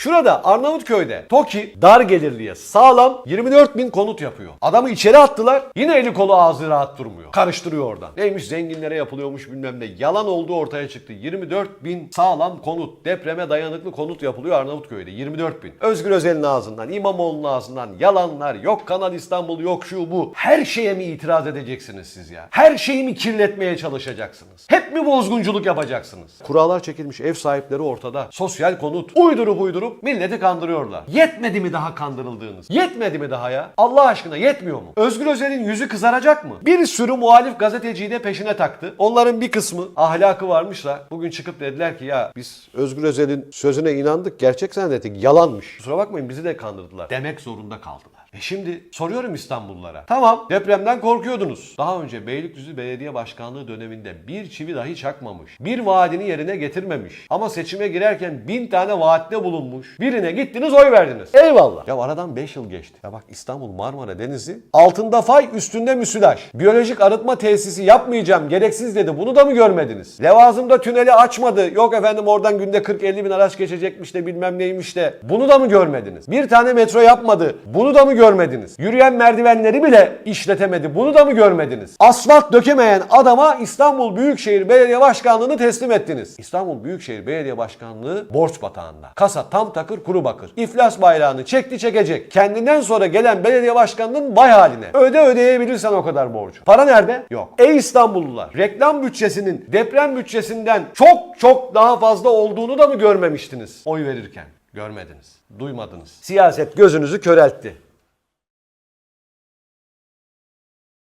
Şurada Arnavutköy'de TOKİ dar gelirliye sağlam 24 bin konut yapıyor. Adamı içeri attılar. Yine eli kolu ağzı rahat durmuyor. Karıştırıyor oradan. Neymiş zenginlere yapılıyormuş bilmem ne. Yalan olduğu ortaya çıktı. 24 bin sağlam konut. Depreme dayanıklı konut yapılıyor Arnavutköy'de. 24 bin. Özgür Özel'in ağzından, İmamoğlu'nun ağzından yalanlar. Yok Kanal İstanbul, yok şu bu. Her şeye mi itiraz edeceksiniz siz ya? Her şeyi mi kirletmeye çalışacaksınız? Hep mi bozgunculuk yapacaksınız? Kurallar çekilmiş, ev sahipleri ortada. Sosyal konut. Uydurup uydurup milleti kandırıyorlar. Yetmedi mi daha kandırıldığınız? Yetmedi mi daha ya? Allah aşkına yetmiyor mu? Özgür Özel'in yüzü kızaracak mı? Bir sürü muhalif gazeteciyi de peşine taktı. Onların bir kısmı ahlakı varmış bugün çıkıp dediler ki ya biz Özgür Özel'in sözüne inandık. Gerçek zannettik. Yalanmış. Kusura bakmayın bizi de kandırdılar. Demek zorunda kaldılar. E şimdi soruyorum İstanbullulara. Tamam depremden korkuyordunuz. Daha önce Beylikdüzü Belediye Başkanlığı döneminde bir çivi dahi çakmamış. Bir vaadini yerine getirmemiş. Ama seçime girerken bin tane vaatte bulunmuş. Birine gittiniz oy verdiniz. Eyvallah. Ya aradan 5 yıl geçti. Ya bak İstanbul Marmara Denizi altında fay üstünde müsilaj. Biyolojik arıtma tesisi yapmayacağım gereksiz dedi. Bunu da mı görmediniz? Levazımda tüneli açmadı. Yok efendim oradan günde 40-50 bin araç geçecekmiş de bilmem neymiş de. Bunu da mı görmediniz? Bir tane metro yapmadı. Bunu da mı görmediniz? Yürüyen merdivenleri bile işletemedi. Bunu da mı görmediniz? Asfalt dökemeyen adama İstanbul Büyükşehir Belediye Başkanlığı'nı teslim ettiniz. İstanbul Büyükşehir Belediye Başkanlığı borç batağında. Kasa tam takır kuru bakır. İflas bayrağını çekti çekecek. Kendinden sonra gelen belediye başkanının vay haline. Öde ödeyebilirsen o kadar borcu. Para nerede? Yok. Ey İstanbullular reklam bütçesinin deprem bütçesinden çok çok daha fazla olduğunu da mı görmemiştiniz oy verirken? Görmediniz, duymadınız. Siyaset gözünüzü köreltti.